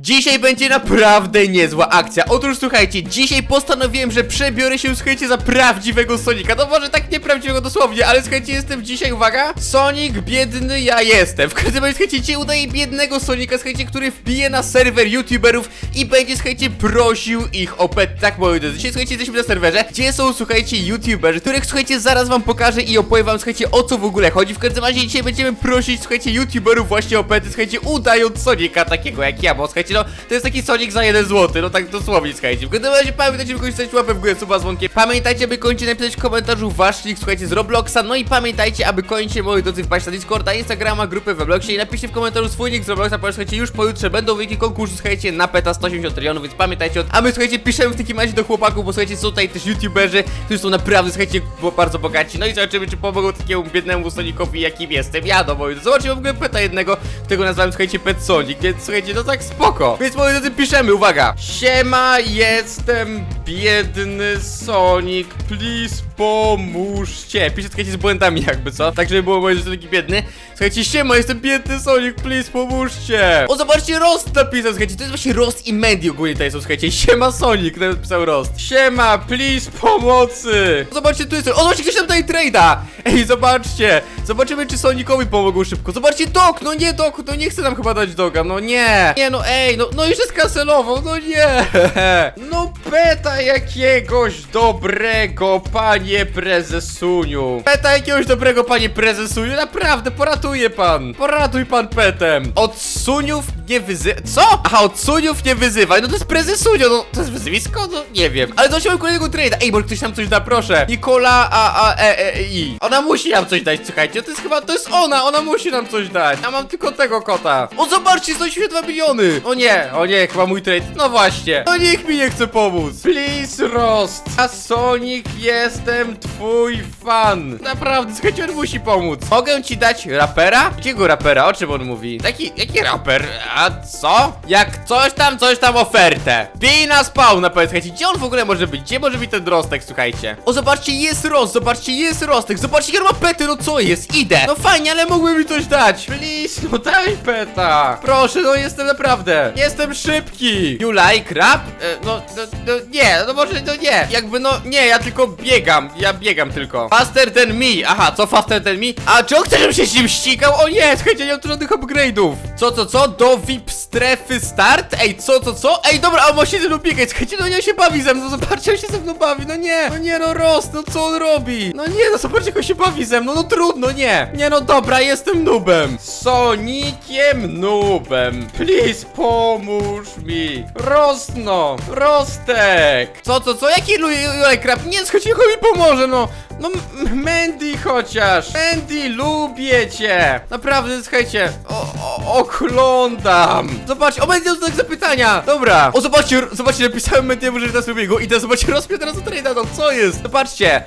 Dzisiaj będzie naprawdę niezła akcja. Otóż słuchajcie, dzisiaj postanowiłem, że przebiorę się, słuchajcie, za prawdziwego Sonika. No może tak nieprawdziwego dosłownie, ale słuchajcie, jestem dzisiaj, uwaga, Sonic biedny ja jestem. W każdym razie, słuchajcie, dzisiaj udaję biednego Sonika, słuchajcie, który wbije na serwer youtuberów i będzie, słuchajcie, prosił ich o pet. Tak, moi drodzy, dzisiaj, słuchajcie, jesteśmy na serwerze, gdzie są, słuchajcie, youtuberzy, których, słuchajcie, zaraz wam pokażę i opowiem wam, słuchajcie, o co w ogóle chodzi. W każdym razie dzisiaj będziemy prosić, słuchajcie, youtuberów właśnie o pety, słuchajcie, udając Sonika takiego jak ja, bo słuchajcie, no, to jest taki Sonic za 1 zł, no tak dosłownie, słuchajcie. W każdym razie pamiętajcie, by kończyć łapę w górę, suba dzwonkiem. Pamiętajcie, by kończyć napisać w komentarzu wasz link, słuchajcie, z Robloxa, no i pamiętajcie, aby kończyć, moi drodzy, wpaść na Discorda, Instagrama, grupę w Robloxie i napiszcie w komentarzu swój link z Robloxa, ponieważ, słuchajcie, już pojutrze będą wielkie konkursy, słuchajcie, na peta 180 trylionów, więc pamiętajcie o. A my, słuchajcie, piszemy w takim razie do chłopaków, bo słuchajcie, są tutaj też youtuberzy, którzy są naprawdę, słuchajcie, bo- bardzo bogaci, no i zobaczymy, czy pomogą takiemu biednemu Sonicowi, jakim jestem ja, no drodzy. Zobaczymy w ogóle peta jednego, którego nazwałem, słuchajcie, Pet Sonic, więc słuchajcie, no tak spoko. Więc moi drodzy, piszemy, uwaga. Siema, jestem biedny Sonic, please pomóżcie. Piszę, słuchajcie, z błędami jakby, co? Tak, żeby było moje, że taki biedny. Słuchajcie, siema, jestem biedny Sonic, please pomóżcie. O, zobaczcie, Rost napisał, słuchajcie, to jest właśnie Rost i Mandy ogólnie tutaj są, słuchajcie. Siema Sonic, napisał Rost. Siema, please pomocy. Zobaczcie, tu jest, o, zobaczcie, ktoś tam daje trade'a. Ej, zobaczcie. Zobaczymy, czy Sonicowi pomogą szybko. Zobaczcie, Dog, no nie, Dog, no nie chce nam chyba dać Doga, no nie. Nie, no ej, no, no już jest kancelował, no nie. No peta jakiegoś dobrego, panie prezesuniu. Peta jakiegoś dobrego, panie prezesuniu, naprawdę, poratuje pan. Poratuj pan petem. Od suniów nie wyzy... Co? Aha, od suniów nie wyzywaj, no to jest prezesunio, no to jest wyzwisko? No nie wiem. Ale zobaczymy kolejnego trade'a. Ej, może ktoś nam coś da, proszę. Nikola, a, a, e, e, i. Ona musi nam coś dać, słuchajcie, to jest chyba, to jest ona, ona musi nam coś dać. Ja mam tylko tego kota. O, zobaczcie, 182 miliony. O nie, o nie, chyba mój trade. No właśnie. No niech mi nie chce pomóc. Please, Rost. A Sonic, jestem twój fan. Naprawdę, słuchajcie, on musi pomóc. Mogę ci dać rapera? Jakiego rapera? O czym on mówi? Taki, jaki raper? A co? Jak coś tam, coś tam ofertę. Bij na spawna, powiedz, słuchajcie, gdzie on w ogóle może być? Gdzie może być ten rostek, słuchajcie? O, zobaczcie, jest rost, zobaczcie, jest rostek, zobaczcie, jak ma pety, no co jest? Idę. No fajnie, ale mógłby mi coś dać. Please, no daj peta. Proszę, no jestem naprawdę. Jestem szybki. You like rap? E, no, no, no, nie, no może, no nie. Jakby, no, nie, ja tylko biegam. Ja biegam tylko. Faster than me. Aha, co faster than me? A czy on chce, żebym się z nim ścigał? O nie, słuchajcie, nie mam tu żadnych upgrade'ów. Co, co, co? Do VIP strefy start? Ej, co, co, co? Ej, dobra, a on ma się ze mną biegać. Słuchajcie, no nie, on się bawi ze mną. Zobaczcie, on się ze mną bawi. No nie, no nie, no Rost, no co on robi? No nie, no zobaczcie, jak on się bawi ze mną. No trudno, nie. Nie, no dobra, jestem noobem. Sonikiem noobem. Please, pomóż mi. Rosno, Rostek. Co, co, co? Jaki Julek Krab? Nie, słuchajcie, niech on mi pomoże, no. No, Mandy chociaż. Mandy, lubię cię. Naprawdę, słuchajcie, o, o, oglądam. Zobacz, o, Mandy znak zapytania. Dobra. O, zobaczcie, zobaczcie, napisałem Mandy'emu, że nas lubię go. I teraz zobaczcie, rozpię teraz trade'a, no co jest? Zobaczcie,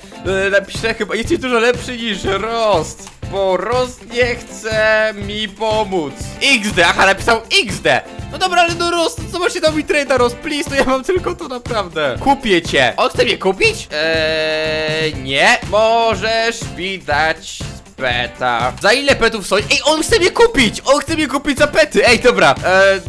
e, napiszę chyba, jesteś dużo lepszy niż Rost. Bo Rost nie chce mi pomóc. XD, aha, napisał XD. No dobra, ale no Rost, zobaczcie, dał mi trade'a, Rost, please, to ja mam tylko to naprawdę. Kupię cię. On chce mnie kupić? Eee, nie. Możesz mi dać peta. Za ile petów są? Ej, on chce mnie kupić! On chce mnie kupić za pety! Ej, dobra. E, e,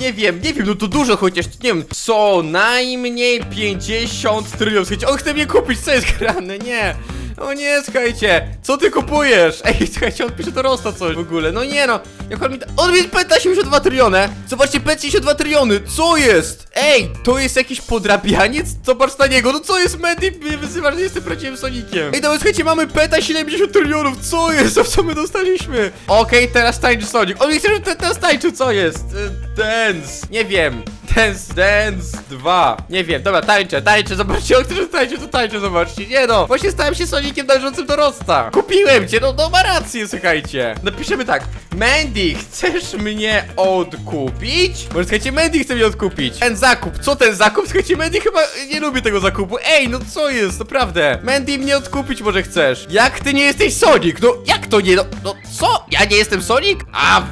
nie wiem, nie wiem, no to dużo chociaż, nie wiem. Co najmniej 50 trylionów. On chce mnie kupić, co jest grane? Nie. O nie, słuchajcie, co ty kupujesz? Ej, słuchajcie, on pisze do Rosta coś w ogóle. No nie no, jak on mi da... On mi peta 72 tryliony. Zobaczcie, pet 72 tryliony, co jest? Ej, to jest jakiś podrabianiec? Zobacz na niego, no co jest, Mandy? Mnie wyzywasz, że jestem prawdziwym Sonikiem. Ej, dobra, słuchajcie, mamy peta 70 trylionów, co jest? Co my dostaliśmy? Okej, teraz tańczy Sonic. On mi chce, żeby te- teraz tańczył, co jest? E, Dance, nie wiem. Dance, Dance 2. Nie wiem, dobra, tańczę, tańczę, zobaczcie, chce, że tańczę, to tańczę, zobaczcie. Nie no, właśnie stałem się Soniciem należącym do Rosta. Kupiłem cię, no, no ma rację, słuchajcie. Napiszemy tak, Mandy, chcesz mnie odkupić? Może słuchajcie, Mandy chce mnie odkupić. Ten zakup, co ten zakup? Słuchajcie, Mandy chyba nie lubi tego zakupu. Ej, no co jest, naprawdę. Mandy mnie odkupić może chcesz. Jak ty nie jesteś Sonic? No, jak to nie, no, no co? Ja nie jestem Sonic? A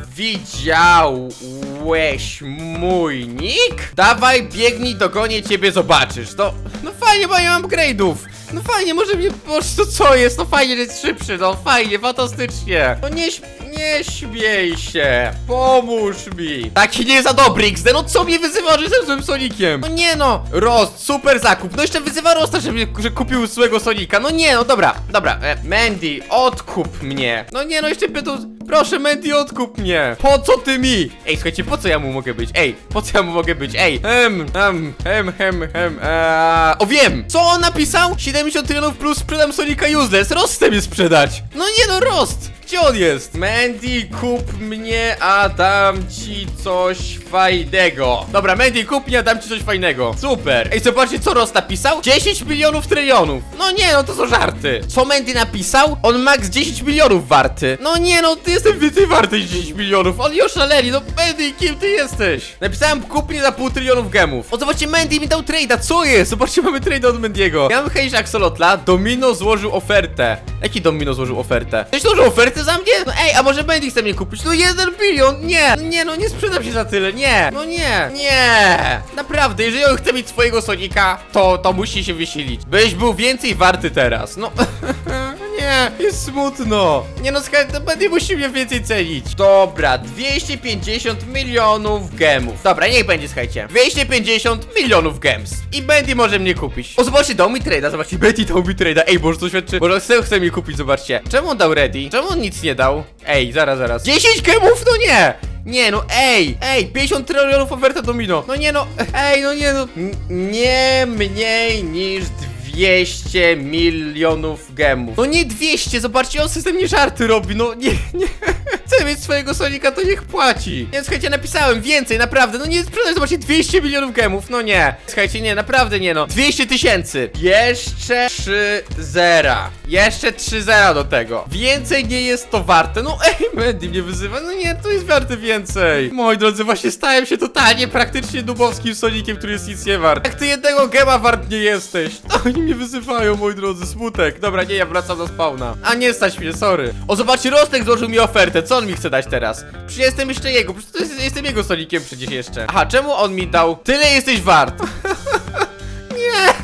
widziałeś mój nick? Dawaj, biegnij, dogonię ciebie, zobaczysz. No, no fajnie, bo ja mam upgrade'ów. No fajnie, może mnie, może to co jest? No fajnie, że jest szybszy, no fajnie, fantastycznie. No nie, śp- nie śmiej się. Pomóż mi. Taki nie za dobry XD, no co mnie wyzywa, że jestem złym Sonikiem? No nie no. Rost, super zakup. No jeszcze wyzywa Rosta, że, mnie, że kupił złego Sonika. No nie, no dobra, dobra. E, Mandy, odkup mnie. No nie no, jeszcze pytał... Proszę, Mandy, odkup mnie. Po co ty mi? Ej, słuchajcie, po co ja mu mogę być? Ej, po co ja mu mogę być? Ej, hem, hem, hem, hem, hem. Eee, o wiem! Co on napisał? 70 trylionów plus sprzedam Sonika useless. Rost chce mnie sprzedać. No nie no, Rost! Gdzie on jest? Mandy, kup mnie, a dam ci coś fajnego. Dobra, Mandy, kup mnie, a dam ci coś fajnego. Super. Ej, zobaczcie, co Ross napisał? 10 milionów trylionów. No nie, no to są żarty. Co Mandy napisał? On max 10 milionów warty. No nie, no ty jesteś więcej warty niż 10 milionów. Oni oszaleli, no Mandy, kim ty jesteś? Napisałem, kup mnie za pół trylionów gemów. O, zobaczcie, Mandy mi dał trade'a, co jest? Zobaczcie, mamy trade'a od Mendiego. Ja mam chęć Axolotla, Domino złożył ofertę. Jaki Domino złożył ofertę? Ktoś złożył ofertę za mnie? No ej, a może Mandy chce mnie kupić? No jeden bilion, nie, no nie, no nie sprzedam się za tyle, nie, no nie, nie. Naprawdę, jeżeli on chce mieć swojego Sonika, to, to musi się wysilić. Byś był więcej warty teraz, no. Nie, jest smutno. Nie no, słuchaj, to Mandy musi mnie więcej cenić. Dobra, 250 milionów gemów. Dobra, niech będzie, słuchajcie. 250 milionów gems. I Bendy może mnie kupić. O, zobaczcie, dał mi trade'a, zobaczcie, Bendy dał mi trade'a. Ej, może to świadczy, może chce, chce mi kupić, zobaczcie. Czemu on dał ready? Czemu on nic nie dał? Ej, zaraz, zaraz. 10 gemów? No nie! Nie no, ej, ej, 50 trylionów oferta domino. No nie no, ej, no nie no. N nie mniej niż 200 milionów gemów. No nie 200, zobaczcie, on system nie żarty robi, no nie, nie. Chce mieć swojego Sonika, to niech płaci. Nie, słuchajcie, napisałem więcej, naprawdę, no nie sprzedaj, zobaczcie, 200 milionów gemów, no nie. Słuchajcie, nie, naprawdę nie no. 200 tysięcy. Jeszcze 3 zera. Jeszcze 3 zera do tego. Więcej nie jest to warte. No ej, Mandy mnie wyzywa, no nie, to jest warte więcej. Moi drodzy, właśnie stałem się totalnie praktycznie dubowskim Sonikiem, który jest nic nie wart. Jak ty jednego gema wart nie jesteś. To oni mnie wyzywają, moi drodzy, smutek. Dobra, nie, ja wracam do spawna. A nie stać mnie, sorry. O, zobaczcie, Rostek złożył mi ofertę. Co on mi chce dać teraz? Przecież jestem jeszcze jego, przecież to jest, jestem jego Sonikiem przecież jeszcze. Aha, czemu on mi dał? Tyle jesteś wart. Nie,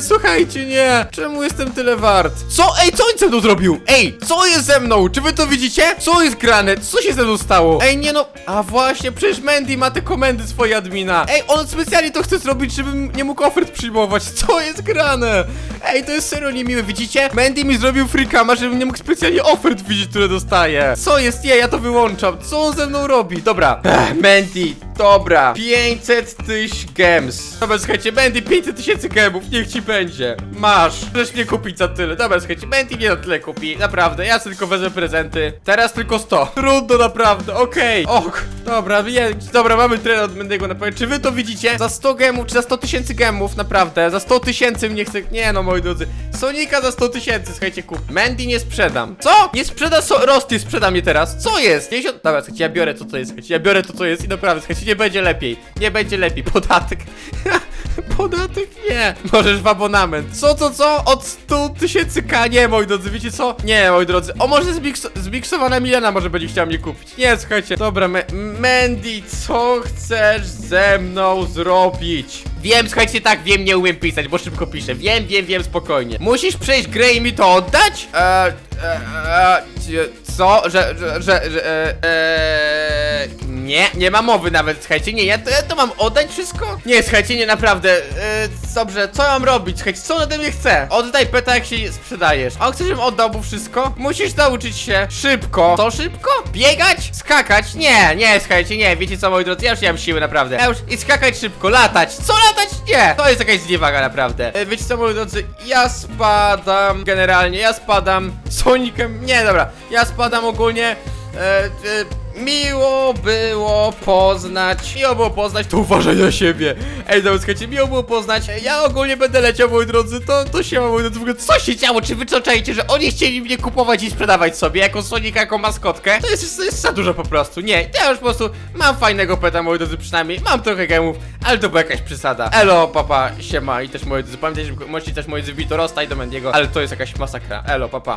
słuchajcie, nie. Czemu jestem tyle wart? Co? Ej, co on ze mną zrobił? Ej, co jest ze mną? Czy wy to widzicie? Co jest grane? Co się ze mną stało? Ej, nie no. A właśnie, przecież Mandy ma te komendy swoje admina. Ej, on specjalnie to chce zrobić, żebym nie mógł ofert przyjmować. Co jest grane? Ej, to jest serio niemiłe, widzicie? Mandy mi zrobił freakama, żebym nie mógł specjalnie ofert widzieć, które dostaję. Co jest? Nie, ja to wyłączam. Co on ze mną robi? Dobra. Ech, Mandy, dobra. 500 tyś gems. Dobra, słuchajcie, Mandy, 500 tysięcy gemów, niech ci będzie. Masz. Możesz mnie kupić za tyle. Dobra, słuchajcie, Mandy nie za tyle kupi. Naprawdę, ja tylko wezmę prezenty. Teraz tylko 100. Trudno, naprawdę, okej. Ok, dobra, je, dobra, mamy tyle od Mendiego na pewno. Czy wy to widzicie? Za 100 gemów, czy za 100 tysięcy gemów, naprawdę. Za 100 tysięcy mnie chce... Nie no, moi drodzy. Sonika za 100 tysięcy, słuchajcie, kup. Mandy nie sprzedam. Co? Nie sprzeda so Rosty, sprzeda mnie teraz. Co jest? 50... Dobra, słuchajcie, ja biorę to, co jest, słuchajcie, ja biorę to, co jest i naprawdę, słuchajcie, nie będzie lepiej. Nie będzie lepiej. Podatek. Podatek nie. Możesz w abonament. Co, co, co? Od 100 tysięcy K. Nie, moi drodzy, wiecie co? Nie, moi drodzy. O, może zmiks zmiksowana Milena może będzie chciała mnie kupić. Nie, słuchajcie. Dobra, Mandy, co chcesz ze mną zrobić? Wiem, słuchajcie, tak, wiem, nie umiem pisać, bo szybko piszę. Wiem, wiem, wiem, spokojnie. Musisz przejść grę i mi to oddać? Eee, eee, eee, co? Że, że, że, że, eee, eee, nie, nie ma mowy nawet, słuchajcie, nie, ja to, ja to mam oddać wszystko? Nie, słuchajcie, nie, naprawdę, eee, dobrze, co mam robić, słuchajcie, co on ode mnie chce? Oddaj peta, jak się sprzedajesz. A on chce, żebym oddał mu wszystko? Musisz nauczyć się szybko. To szybko? Biegać? Skakać? Nie, nie, słuchajcie, nie, wiecie co, moi drodzy, ja już nie mam siły, naprawdę. Ja już, i skakać szybko, latać. Co latać? Nie, to jest jakaś zniewaga, naprawdę. E, wiecie co, moi ja spadam, generalnie, ja spadam Sonikiem, nie, dobra, ja spadam ogólnie, e, e, Miło było poznać. Miło było poznać, to uważaj na siebie. Ej, dobra, słuchajcie, miło było poznać. Ja ogólnie będę leciał, moi drodzy. To, to się ma, moi drodzy. W ogóle co się działo? Czy wy że oni chcieli mnie kupować i sprzedawać sobie jako Sonika, jako maskotkę? To jest, to jest za dużo po prostu. Nie, ja już po prostu mam fajnego peta, moi drodzy, przynajmniej. Mam trochę gemów, ale to była jakaś przesada. Elo, papa, siema i też moi drodzy. Pamiętajcie, że możecie też moi drodzy do Rosta i do Mendiego, ale to jest jakaś masakra. Elo, papa.